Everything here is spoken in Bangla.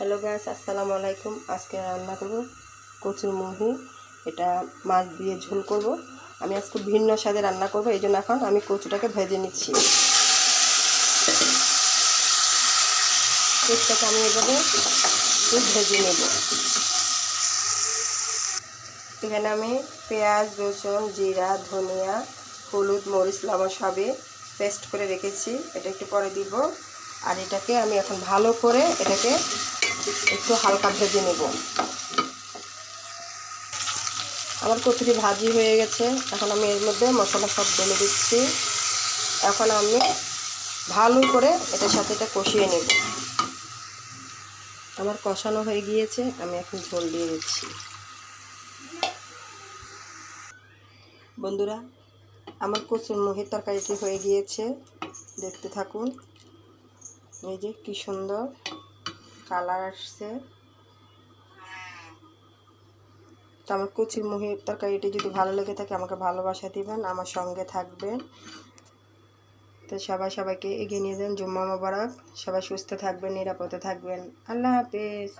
হ্যালো গ্যাস আসসালামু আলাইকুম। আজকে রান্না করব কচুর মুহি এটা মাছ দিয়ে ঝোল করব। আমি আজকে ভিন্ন স্বাদে রান্না করব, এই জন্য এখন আমি কচুটাকে ভেজে নিচ্ছি। কচুটাকে আমি এভাবে ভেজে নেব। এখানে আমি পেঁয়াজ, রসুন, জিরা, ধনিয়া, হলুদ, মরিচ, লবণ সবই পেস্ট করে রেখেছি। এটা একটু পরে দিব। আর এটাকে আমি এখন ভালো করে এটাকে একটু হালকা ভেজে নেব। আমার কচুরি ভাজি হয়ে গেছে। এখন আমি এর মধ্যে মশলা সব ঢেলে দিচ্ছি। এখন আমি ভালো করে এটার সাথে এটা কষিয়ে নেব। আমার কষানো হয়ে গিয়েছে, আমি এখন ঝোল দিয়ে দিচ্ছি। বন্ধুরা, আমার কচুর মুহির তরকারিটি হয়ে গিয়েছে। দেখতে থাকুন। এই যে কি সুন্দর। কালার আসছে। তো আমার কুচির মুহির তরকারিটি যদি ভালো লেগে থাকে, আমাকে ভালোবাসা দিবেন, আমার সঙ্গে থাকবেন। তো সবাই সবাইকে এগিয়ে নিয়ে যান, জুম্মা মোবারক। সবাই সুস্থ থাকবেন, নিরাপদে থাকবেন। আল্লাহ হাফেজ।